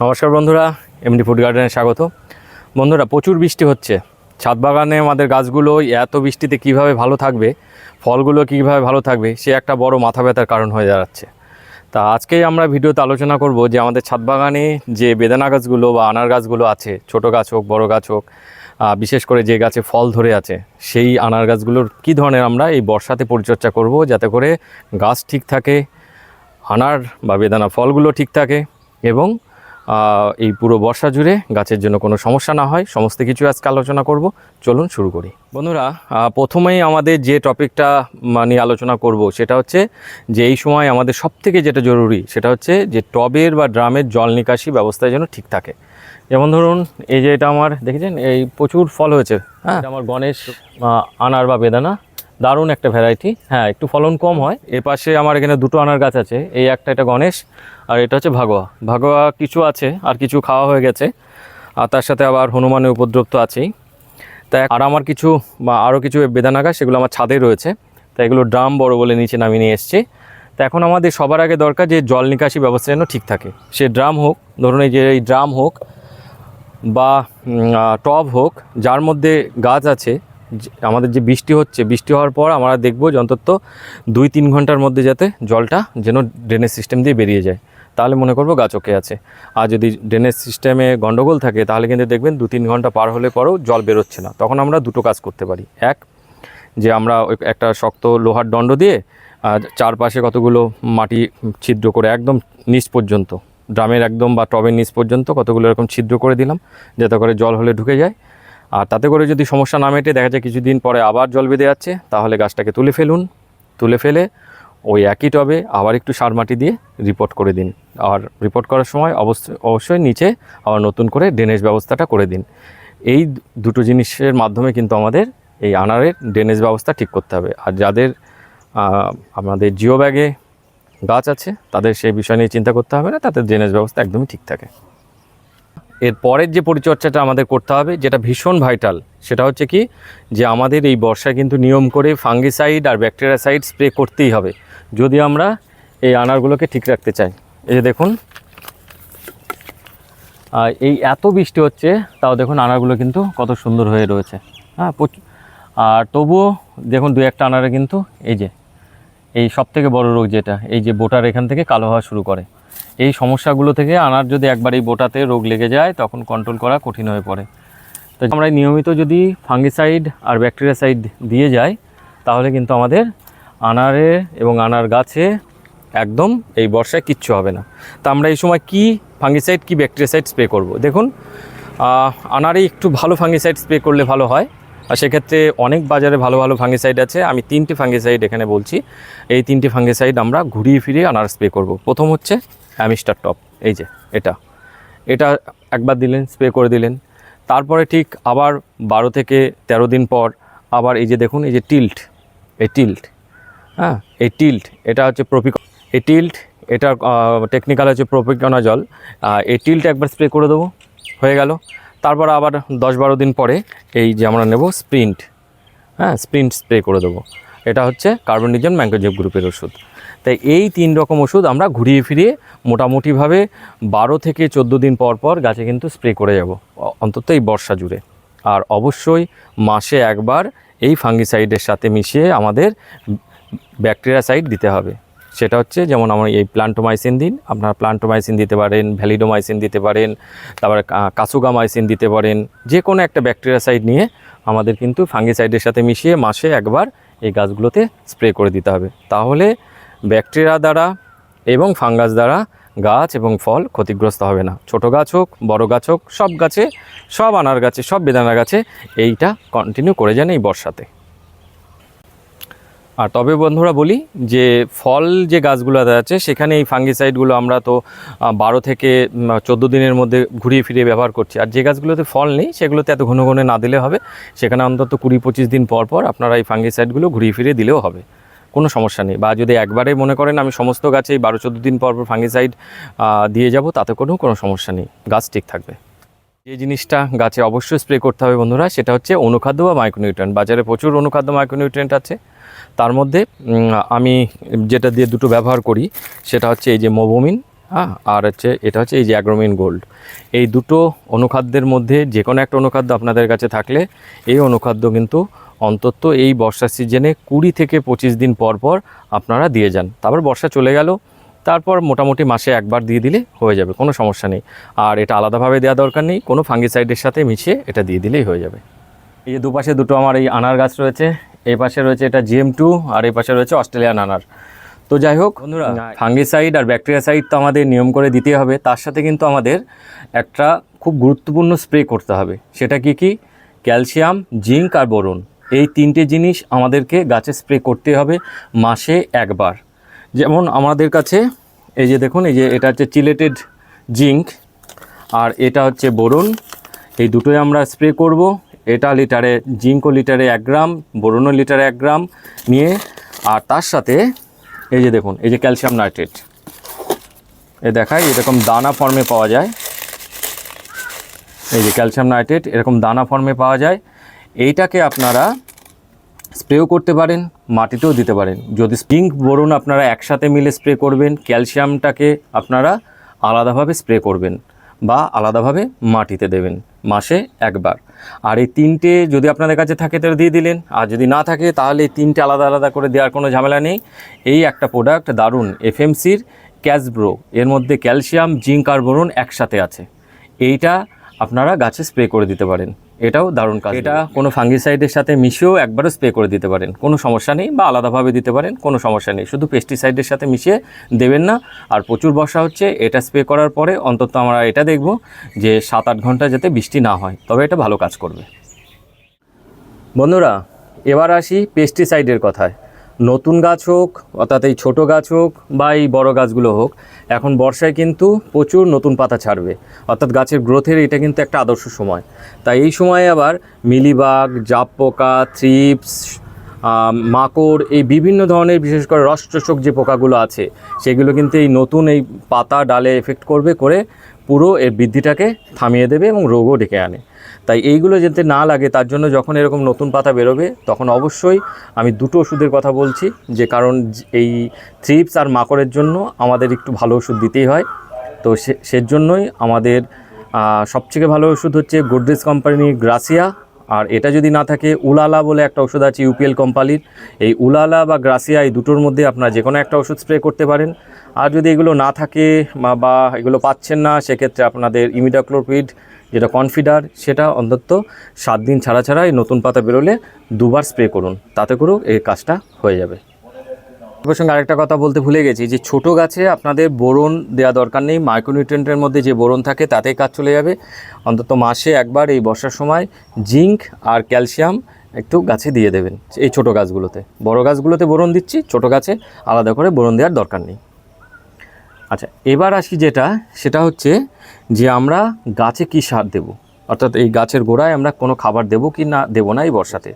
নমস্কার বন্ধুরা MD food গার্ডেনে স্বাগত। বন্ধুরা, প্রচুর বৃষ্টি হচ্ছে। ছাদ বাগানে আমাদের গাছগুলো এত বৃষ্টিতে কীভাবে ভালো থাকবে, ফলগুলো কীভাবে ভালো থাকবে, সে একটা বড় মাথা ব্যথার কারণ হয়ে দাঁড়াচ্ছে। তা আজকেই আমরা ভিডিওতে আলোচনা করব যে আমাদের ছাদ বাগানে যে বেদানা গাছগুলো বা আনার গাছগুলো আছে, ছোট গাছ হোক, বড় গাছ হোক বিশেষ করে যে গাছে ফল ধরে আছে, সেই আনার গাছগুলোর কী ধরনের আমরা এই বর্ষাতে পরিচর্যা করব যাতে করে গাছ ঠিক থাকে, আনার বা বেদানা ফলগুলো ঠিক থাকে এবং এই পুরো বর্ষা জুড়ে গাছের জন্য কোনো সমস্যা না হয়। সমস্ত কিছু আজকে আলোচনা করব। চলুন শুরু করি। বন্ধুরা প্রথমেই আমাদের যে টপিকটা নিয়ে আলোচনা করব সেটা হচ্ছে যে এই সময় আমাদের সবথেকে যেটা জরুরি সেটা হচ্ছে যে টবের বা ড্রামের জল নিকাশি ব্যবস্থা যেন ঠিক থাকে। যেমন ধরুন, এই যে এটা আমার, দেখেছেন? এই প্রচুর ফল হয়েছে হ্যাঁ? আমার গণেশ আনার বা বেদানা। দারুণ একটা ভ্যারাইটি হ্যাঁ একটু ফলন কম হয়। এর পাশে আমার এখানে দুটো আনার গাছ আছে। এই একটা এটা গণেশ, আর এটা হচ্ছে ভাগোয়া। ভাগোয়া কিছু আছে, আর কিছু খাওয়া হয়ে গেছে। আর তার সাথে আবার হনুমানের উপদ্রব তো আছেই। তাই আর আমার কিছু, বা আরও কিছু বেদানা গাছ সেগুলো আমার ছাদে রয়েছে। তাই এগুলো ড্রাম বড় বলে নিচে নামিয়ে নিয়ে এসছি। তো এখন আমাদের সবার আগে দরকার যে জল নিকাশি ব্যবস্থা যেন ঠিক থাকে। সে ড্রাম হোক, ধরুন এই যে এই ড্রাম হোক, বা টব হোক, যার মধ্যে গাছ আছে আমাদের যে বৃষ্টি হচ্ছে, বৃষ্টি হওয়ার পর আমরা দেখব যে অন্তত দুই তিন ঘণ্টার মধ্যে যাতে জলটা যেন ড্রেনেজ সিস্টেম দিয়ে বেরিয়ে যায়। তাহলে মনে করব গাছ ওকে আছে। আর যদি ড্রেনেজ সিস্টেমে গন্ডগোল থাকে, তাহলে কিন্তু দেখবেন দু তিন ঘণ্টা পার হলে পরেও জল বেরোচ্ছে না। তখন আমরা দুটো কাজ করতে পারি। এক, যে আমরা একটা শক্ত লোহার দণ্ড দিয়ে চারপাশে কতগুলো মাটি ছিদ্র করে একদম নিচ পর্যন্ত, ড্রামের একদম বা টবের নিচ পর্যন্ত কতগুলো এরকম ছিদ্র করে দিলাম, যাতে করে জল হলে ঢুকে যায়। আর তাতে করে যদি সমস্যা না মেটে দেখা যায় কিছুদিন পরে আবার জল বেঁধে যাচ্ছে, তাহলে গাছটাকে তুলে ফেলুন। তুলে ফেলে ওই একই টবে আবার একটু সার মাটি দিয়ে রিপোর্ট করে দিন। আর রিপোর্ট করার সময় অবশ্যই অবশ্যই নিচে আবার নতুন করে ড্রেনেজ ব্যবস্থাটা করে দিন। এই দুটো জিনিসের মাধ্যমে কিন্তু আমাদের এই আনারের ড্রেনেজ ব্যবস্থা ঠিক করতে হবে। আর যাদের আমাদের জিও ব্যাগে গাছ আছে, তাদের সেই বিষয় নিয়ে চিন্তা করতে হবে না, তাদের ড্রেনেজ ব্যবস্থা একদমই ঠিক থাকে। এর পরের যে পরিচর্যাটা আমাদের করতে হবে, যেটা ভীষণ ভাইটাল সেটা হচ্ছে কি, যে আমাদের এই বর্ষায় কিন্তু নিয়ম করে ফাঙ্গিসাইড আর ব্যাকটেরিয়াসাইড স্প্রে করতেই হবে। যদি আমরা এই আনারগুলোকে ঠিক রাখতে চাই, এই যে দেখুন, আর এই এত বৃষ্টি হচ্ছে, তাও দেখুন আনারগুলো কিন্তু কত সুন্দর হয়ে রয়েছে। হ্যাঁ আর তবুও দেখুন দু একটা আনারে কিন্তু এই যে এই সব থেকে বড় রোগ যেটা, এই যে বোটার এখান থেকে কালো হওয়া শুরু করে। এই সমস্যাগুলো থেকে আনার যদি একবার এই বোটাতে রোগ লেগে যায়, তখন কন্ট্রোল করা কঠিন হয়ে পড়ে। তো আমরা নিয়মিত যদি ফাঙ্গিসাইড আর ব্যাকটেরিয়াসাইড দিয়ে যাই, তাহলে কিন্তু আমাদের আনারে এবং আনার গাছে একদম এই বর্ষায় কিচ্ছু হবে না। তা আমরা এই সময় কি ফাঙ্গিসাইড কি ব্যাকটেরিয়াসাইড স্প্রে করব? দেখুন আনারে একটু ভালো ফাঙ্গিসাইড স্প্রে করলে ভালো হয়। আর সেক্ষেত্রে অনেক বাজারে ভালো ভালো ফাঙ্গিসাইড আছে। আমি তিনটি ফাঙ্গিসাইড এখানে বলছি। এই তিনটি ফাঙ্গিসাইড আমরা ঘুরিয়ে ফিরিয়ে আনার স্প্রে করব। প্রথম হচ্ছে অ্যামিস্টার টপ এই যে এটা। এটা একবার দিলেন স্প্রে করে দিলেন। তারপরে ঠিক আবার বারো থেকে তেরো দিন পর আবার এই যে দেখুন, এই যে টিল্ট এই টিল্ট হ্যাঁ এই টিল্ট এটা হচ্ছে প্রপিক এই টিল্ট এটার টেকনিক্যাল হচ্ছে প্রপিকনা জল। এই টিল্ট একবার স্প্রে করে দেবো। হয়ে গেল। তারপর আবার দশ বারো দিন পরে এই যে আমরা নেব স্প্রিন্ট হ্যাঁ স্প্রিন্ট স্প্রে করে দেবো। এটা হচ্ছে কার্বনিজন ম্যাঙ্গোজেব গ্রুপের ওষুধ। তাই এই তিন রকম ওষুধ আমরা ঘুরিয়ে ফিরিয়ে মোটামুটিভাবে বারো থেকে চোদ্দ দিন পর পর গাছে কিন্তু স্প্রে করে যাব অন্তত এই বর্ষা জুড়ে। আর অবশ্যই মাসে একবার এই ফাঙ্গিসাইডের সাথে মিশিয়ে আমাদের ব্যাকটেরিয়া সাইড দিতে হবে। সেটা হচ্ছে যেমন আমার এই প্লান্টোমাইসিন দিন, আপনারা প্লান্টোমাইসিন দিতে পারেন, ভ্যালিডোমাইসিন দিতে পারেন, তারপরে কাসুগামাইসিন দিতে পারেন যে কোনো একটা ব্যাকটেরিয়াসাইড নিয়ে আমাদের কিন্তু ফাঙ্গিসাইডের সাথে মিশিয়ে মাসে একবার এই গাছগুলোতে স্প্রে করে দিতে হবে। তাহলে ব্যাকটেরিয়া দ্বারা এবং ফাঙ্গাস দ্বারা গাছ এবং ফল ক্ষতিগ্রস্ত হবে না। ছোট গাছ হোক, বড় গাছ হোক, সব গাছে, সব আনার গাছে, সব বেদানা গাছে এইটা কন্টিনিউ করে যান এই বর্ষাতে। আর তবে বন্ধুরা বলি যে ফল যে গাছগুলো আছে, সেখানে এই ফাঙ্গিসাইডগুলো আমরা তো বারো থেকে চোদ্দ দিনের মধ্যে ঘুরিয়ে ফিরিয়ে ব্যবহার করছি। আর যে গাছগুলোতে ফল নেই, সেগুলোতে এত ঘন ঘন না দিলে হবে। সেখানে অন্তত কুড়ি পঁচিশ দিন পর পর আপনারা এই ফাঙ্গিসাইডগুলো ঘুরিয়ে ফিরিয়ে দিলেও হবে। কোনো সমস্যা নেই। বা যদি একবারে মনে করেন আমি সমস্ত গাছে এই বারো চোদ্দ দিন পর পর ফাঙ্গিসাইড দিয়ে যাব, তাতে কোনো কোনো সমস্যা নেই। গাছ ঠিক থাকবে। যে জিনিসটা গাছে অবশ্যই স্প্রে করতে হবে বন্ধুরা, সেটা হচ্ছে অনুখাদ্য বা মাইক্রোনিউট্রেন্ট বাজারে প্রচুর অনুখাদ্য মাইক্রোনিউট্রেন্ট আছে। তার মধ্যে আমি যেটা দিয়ে দুটো ব্যবহার করি, সেটা হচ্ছে এই যে মোবোমিন হ্যাঁ আর হচ্ছে, এটা হচ্ছে এই যে অ্যাগ্রোমিন গোল্ড এই দুটো অনুখাদ্যের মধ্যে যে কোনো একটা অনুখাদ্য আপনাদের কাছে থাকলে, এই অনুখাদ্য কিন্তু অন্তত এই বর্ষার সিজনে কুড়ি থেকে পঁচিশ দিন পর পর আপনারা দিয়ে যান। তারপর বর্ষা চলে গেল তারপর মোটামুটি মাসে একবার দিয়ে দিলে হয়ে যাবে কোনো সমস্যা নেই। আর এটা আলাদাভাবে দেওয়া দরকার নেই কোনো ফাঙ্গিসাইডের সাথে মিশিয়ে এটা দিয়ে দিলেই হয়ে যাবে। এই যে দুপাশে দুটো আমার এই আনার গাছ রয়েছে এই পাশে রয়েছে এটা জিএম টু আর এই পাশে রয়েছে অস্ট্রেলিয়ান আনার। তো যাই হোক বন্ধুরা ফাঙ্গিসাইড আর ব্যাকটেরিয়াসাইড তো আমাদের নিয়ম করে দিতে হবে তার সাথে কিন্তু আমাদের একটা খুব গুরুত্বপূর্ণ স্প্রে করতে হবে সেটা কি কি? ক্যালসিয়াম জিঙ্ক আর বোরন এই তিনটে জিনিস আমাদেরকে গাছে স্প্রে করতে হবে মাসে একবার। যেমন আমাদের কাছে, এই যে দেখুন, এই যে এটা হচ্ছে চিলেটেড জিঙ্ক আর এটা হচ্ছে বোরন। এই দুটোই আমরা স্প্রে করব। এটা লিটারে জিঙ্কও লিটারে এক গ্রাম, বোরনও লিটারে এক গ্রাম নিয়ে, আর তার সাথে, এই যে দেখুন, এই যে ক্যালসিয়াম নাইট্রেট এ দেখাই, এরকম দানা ফর্মে পাওয়া যায়। এই যে ক্যালসিয়াম নাইট্রেট এরকম দানা ফর্মে পাওয়া যায়। এইটাকে আপনারা স্প্রেও করতে পারেন, মাটিতেও দিতে পারেন। যদি স্পিঙ্ক বোরন আপনারা একসাথে মিলে স্প্রে করবেন, ক্যালসিয়ামটাকে আপনারা আলাদাভাবে স্প্রে করবেন বা আলাদাভাবে মাটিতে দেবেন, মাসে একবার। আর এই তিনটে যদি আপনাদের কাছে থাকে, তাহলে দিয়ে দিলেন। আর যদি না থাকে, তাহলে এই তিনটে আলাদা আলাদা করে দেওয়ার কোনো ঝামেলা নেই। এই একটা প্রোডাক্ট দারুণ এফএমসির ক্যাশব্রো এর মধ্যে ক্যালসিয়াম, জিঙ্ক আর বোরন একসাথে আছে। এইটা আপনারা গাছে স্প্রে করে দিতে পারেন। এটাও দারুণ কাজ। এটা কোনো ফাঙ্গিসাইডের সাথে মিশিয়েও একবারও স্প্রে করে দিতে পারেন। কোনো সমস্যা নেই বা আলাদাভাবে দিতে পারেন কোনো সমস্যা নেই। শুধু পেস্টিসাইডের সাথে মিশিয়ে দেবেন না। আর প্রচুর বর্ষা হচ্ছে এটা স্প্রে করার পরে অন্তত আমরা এটা দেখব যে সাত আট ঘণ্টা যাতে বৃষ্টি না হয়। তবে এটা ভালো কাজ করবে। বন্ধুরা এবার আসি পেস্টিসাইডের কথায়। নতুন গাছ হোক, অর্থাৎ এই ছোটো গাছ হোক বা এই বড় গাছগুলো হোক, এখন বর্ষায় কিন্তু প্রচুর নতুন পাতা ছাড়বে। অর্থাৎ গাছের গ্রোথের এটা কিন্তু একটা আদর্শ সময়। তাই এই সময়ে আবার মিলিবাগ জাপ পোকা থ্রিপস মাকড় এই বিভিন্ন ধরনের বিশেষ করে রসচোষক যে পোকাগুলো আছে, সেগুলো কিন্তু এই নতুন এই পাতা ডালে এফেক্ট করবে, করে পুরো এর বৃদ্ধিটাকে থামিয়ে দেবে এবং রোগও ডেকে আনে। তাই এইগুলো যাতে না লাগে, তার জন্য যখন এরকম নতুন পাতা বেরোবে, তখন অবশ্যই আমি দুটো ওষুধের কথা বলছি, যে কারণ এই থ্রিপস আর মাকড়ের জন্য আমাদের একটু ভালো ওষুধ দিতেই হয়। তো সে, সেজন্যই আমাদের সবথেকে ভালো ওষুধ হচ্ছে গোদরেজ কোম্পানির গ্রাসিয়া আর এটা যদি না থাকে, উলালা বলে একটা ওষুধ আছে ইউপিএল কোম্পানির এই উলালা বা গ্রাসিয়া এই দুটোর মধ্যে আপনারা যে কোনো একটা ওষুধ স্প্রে করতে পারেন। আর যদি এগুলো না থাকে, বা এগুলো পাচ্ছেন না, সেক্ষেত্রে আপনাদের ইমিডাক্লোপিড যেটা কনফিডার সেটা অন্তত সাত দিন ছাড়া ছাড়া এই নতুন পাতা বেরোলে দুবার স্প্রে করুন। তাতে করেও এই কাজটা হয়ে যাবে। এর সঙ্গে আরেকটা কথা বলতে ভুলে গেছি যে ছোট গাছে আপনাদের বোরন দেওয়া দরকার নেই। মাইক্রোনিউট্রেন্টের মধ্যে যে বোরন থাকে তাতেই কাজ চলে যাবে। অন্তত মাসে একবার এই বর্ষার সময় জিঙ্ক আর ক্যালসিয়াম একটু গাছে দিয়ে দেবেন এই ছোট গাছগুলোতে। বড় গাছগুলোতে বোরন দিচ্ছি, ছোট গাছে আলাদা করে বোরন দেওয়ার দরকার নেই। আচ্ছা এবার আসি যেটা, সেটা হচ্ছে যে আমরা গাছে কি সার দেব? অর্থাৎ এই গাছের গোড়ায় আমরা কোনো খাবার দেবো কি না, দেবো না এই বর্ষাতে।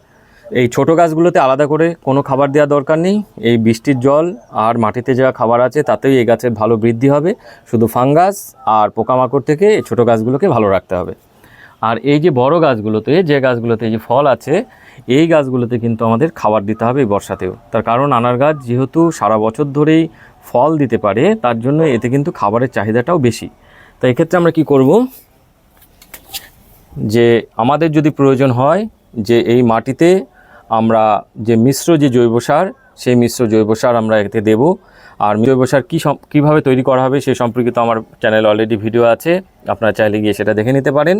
এই ছোট গাছগুলোতে আলাদা করে কোনো খাবার দেওয়ার দরকার নেই। এই বৃষ্টির জল আর মাটিতে যা খাবার আছে, তাতেই এই গাছের ভালো বৃদ্ধি হবে। শুধু ফাঙ্গাস আর পোকামাকড় থেকে এই ছোটো গাছগুলোকে ভালো রাখতে হবে। আর এই যে বড় গাছগুলোতে, যে গাছগুলোতে যে ফল আছে, এই গাছগুলোতে কিন্তু আমাদের খাবার দিতে হবে এই বর্ষাতেও। তার কারণ আনার গাছ যেহেতু সারা বছর ধরেই ফল দিতে পারে, তার জন্য এতে কিন্তু খাবারের চাহিদাটাও বেশি। তো এক্ষেত্রে আমরা কি করব? যে আমাদের যদি প্রয়োজন হয় যে এই মাটিতে আমরা যে মিশ্র যে জৈব সার, সেই মিশ্র জৈব সার আমরা এতে দেব। আর জৈব সার কী কীভাবে তৈরি করা হবে সে সম্পর্কিত আমার চ্যানেলে অলরেডি ভিডিও আছে, আপনারা চাইলে গিয়ে সেটা দেখে নিতে পারেন।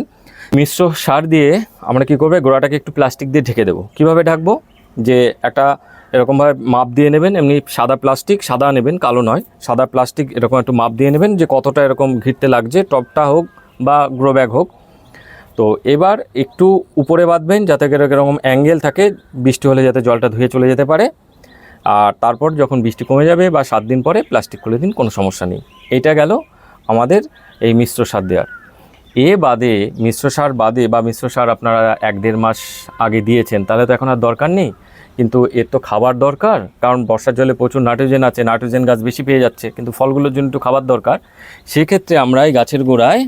মিশ্র সার দিয়ে আমরা কি করবে? গোড়াটাকে একটু প্লাস্টিক দিয়ে ঢেকে দেবো। কীভাবে ঢাকবো? যে একটা এরকমভাবে মাপ দিয়ে নেবেন, এমনি সাদা প্লাস্টিক সাদা নেবেন, কালো নয়। সাদা প্লাস্টিক এরকম একটু মাপ দিয়ে নেবেন যে কতটা এরকম ঘিরতে লাগছে, টপটা হোক বা গ্রো ব্যাগ হোক। তো এবার একটু উপরে বাঁধবেন যাতে এরকম অ্যাঙ্গেল থাকে, বৃষ্টি হলে যাতে জলটা ধুয়ে চলে যেতে পারে। আর তারপর যখন বৃষ্টি কমে যাবে বা সাত দিন পরে প্লাস্টিক খুলে দিন, কোনো সমস্যা নেই। এইটা গেল আমাদের এই মিশ্র সার দেওয়ার এ বাদে, মিশ্র সার বাদে বা মিশ্র সার আপনারা এক দেড় মাস আগে দিয়েছেন, তাহলে তো এখন আর দরকার নেই। কিন্তু এর তো খাবার দরকার, কারণ বর্ষার জলে প্রচুর নাইট্রোজেন আছে, নাইট্রোজেন গাছ বেশি পেয়ে যাচ্ছে, কিন্তু ফলগুলোর জন্য একটু খাবার দরকার। সেক্ষেত্রে আমরা এই গাছের গোড়ায়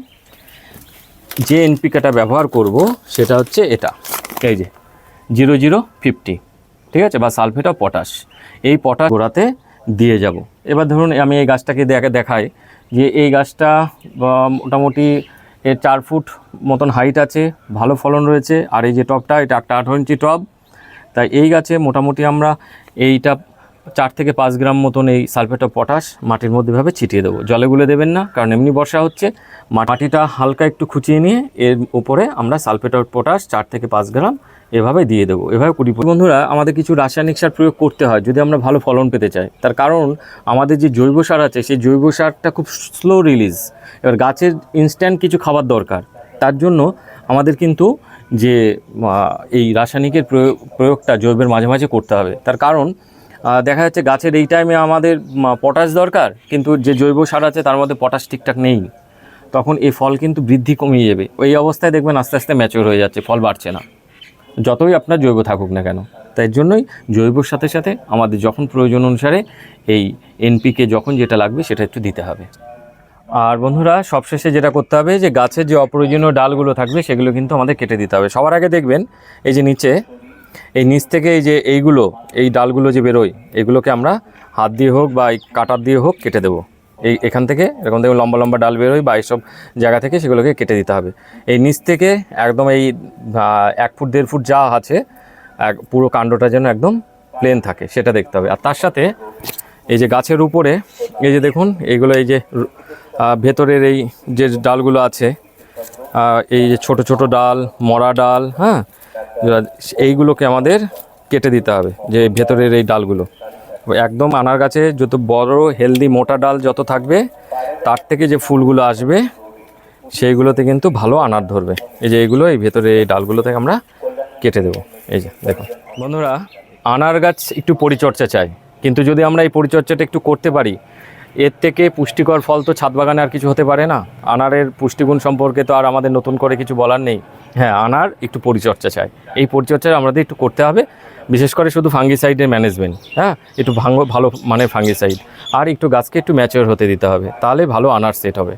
যে এনপিকেটা ব্যবহার করব, সেটা হচ্ছে এটা, এই যে, জিরো জিরো ফিফটি, ঠিক আছে, বা সালফেট অফ পটাশ, এই পটাশ গোড়াতে দিয়ে যাব। এবার ধরুন আমি এই গাছটাকে দেখে, দেখাই, যে এই গাছটা মোটামুটি এর চার ফুট মতন হাইট আছে, ভালো ফলন রয়েছে, আর এই যে টবটা এটা একটা আঠারো ইঞ্চি টব তাই এই গাছে মোটামুটি আমরা এইটা চার থেকে পাঁচ গ্রাম মতন এই সালফেট অফ পটাশ মাটির মধ্যে ভাবে ছিটিয়ে দেবো। জলে গুলে দেবেন না, কারণ এমনি বর্ষা হচ্ছে। মাটিটা হালকা একটু খুঁচিয়ে নিয়ে এর উপরে আমরা সালফেট অফ পটাশ চার থেকে পাঁচ গ্রাম এভাবে দিয়ে দেবো। এভাবে কুড়ি বন্ধুরা, আমাদের কিছু রাসায়নিক সার প্রয়োগ করতে হয় যদি আমরা ভালো ফলন পেতে চাই। তার কারণ আমাদের যে জৈব সার আছে, সেই জৈব সারটা খুব স্লো রিলিজ। এবার গাছের ইনস্ট্যান্ট কিছু খাবার দরকার। তার জন্য আমাদের কিন্তু যে এই রাসায়নিকের প্রয়োগ, প্রয়োগটা জৈবের মাঝে মাঝে করতে হবে। তার কারণ দেখা যাচ্ছে গাছের এই টাইমে আমাদের পটাশ দরকার, কিন্তু যে জৈব সার আছে তার মধ্যে পটাশ ঠিকঠাক নেই। তখন এই ফল কিন্তু বৃদ্ধি কমিয়ে যাবে। ওই অবস্থায় দেখবেন আস্তে আস্তে ম্যাচিওর হয়ে যাচ্ছে, ফল বাড়ছে না। যতই আপনার জৈব থাকুক না কেন। তাই জন্যই জৈবর সাথে সাথে আমাদের যখন প্রয়োজন অনুসারে এই এনপিকে যখন যেটা লাগবে সেটা একটু দিতে হবে। আর বন্ধুরা, সবশেষে যেটা করতে হবে যে গাছের যে অপ্রয়োজনীয় ডালগুলো থাকবে, সেগুলো কিন্তু আমাদের কেটে দিতে হবে। সবার আগে দেখবেন, এই যে নিচে, এই নিচ থেকে এই যে এইগুলো, এই ডালগুলো যে বেরোয়, এগুলোকে আমরা হাত দিয়ে হোক বা এই কাটার দিয়ে হোক কেটে দেবো। এই এখান থেকে, এরকম দেখুন লম্বা লম্বা ডাল বেরোয় বা এইসব জায়গা থেকে সেগুলোকে কেটে দিতে হবে। এই নিচ থেকে একদম এই এক ফুট, দেড় ফুট যা আছে, এক পুরো কাণ্ডটা যেন একদম প্লেন থাকে, সেটা দেখতে হবে। আর তার সাথে এই যে গাছের উপরে, এই যে দেখুন, এইগুলো এই যে ভেতরের এই যে ডালগুলো আছে এই যে ছোট ছোট ডাল, মরা ডাল হ্যাঁ? এইগুলোকে আমাদের কেটে দিতে হবে, যে ভেতরের এই ডালগুলো। একদম আনার গাছে যত বড়, হেলদি, মোটা ডাল যত থাকবে, তার থেকে যে ফুলগুলো আসবে, সেইগুলোতে কিন্তু ভালো আনার ধরবে। এই যে এইগুলো এই ভেতরে এই ডালগুলো থেকে আমরা কেটে দেবো। এই যে, দেখুন। বন্ধুরা, আনার গাছ একটু পরিচর্যা চাই। কিন্তু যদি আমরা এই পরিচর্যাটা একটু করতে পারি এর থেকে পুষ্টিকর ফল তো ছাদ বাগানে আর কিছু হতে পারে না। আনারের পুষ্টিগুণ সম্পর্কে তো আর আমাদের নতুন করে কিছু বলার নেই। হ্যাঁ আনার একটু পরিচর্যা চাই। এই পরিচর্যা আমাদের একটু করতে হবে বিশেষ করে শুধু ফাঙ্গিসাইডের ম্যানেজমেন্ট হ্যাঁ? একটু ভাঙ ভালো মানে ফাঙ্গিসাইড আর একটু গাছকে একটু ম্যাচিওর হতে দিতে হবে তাহলে ভালো আনার সেট হবে।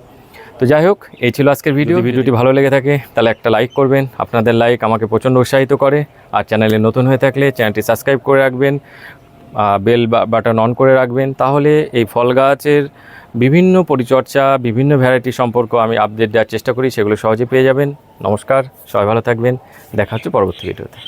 তো যাই হোক এই ছিল আজকের ভিডিও ভিডিওটি ভালো লেগে থাকে তাহলে একটা লাইক করবেন। আপনাদের লাইক আমাকে প্রচণ্ড উৎসাহিত করে। আর চ্যানেলে নতুন হয়ে থাকলে চ্যানেলটি সাবস্ক্রাইব করে রাখবেন। বেল বাটন অন করে রাখবেন। তাহলে এই ফল গাছের বিভিন্ন পরিচর্যা, বিভিন্ন ভ্যারাইটি সম্পর্ক আমি আপডেট দেওয়ার চেষ্টা করি, সেগুলো সহজে পেয়ে যাবেন। নমস্কার, সবাই ভালো থাকবেন। দেখা হচ্ছে পরবর্তী ভিডিওতে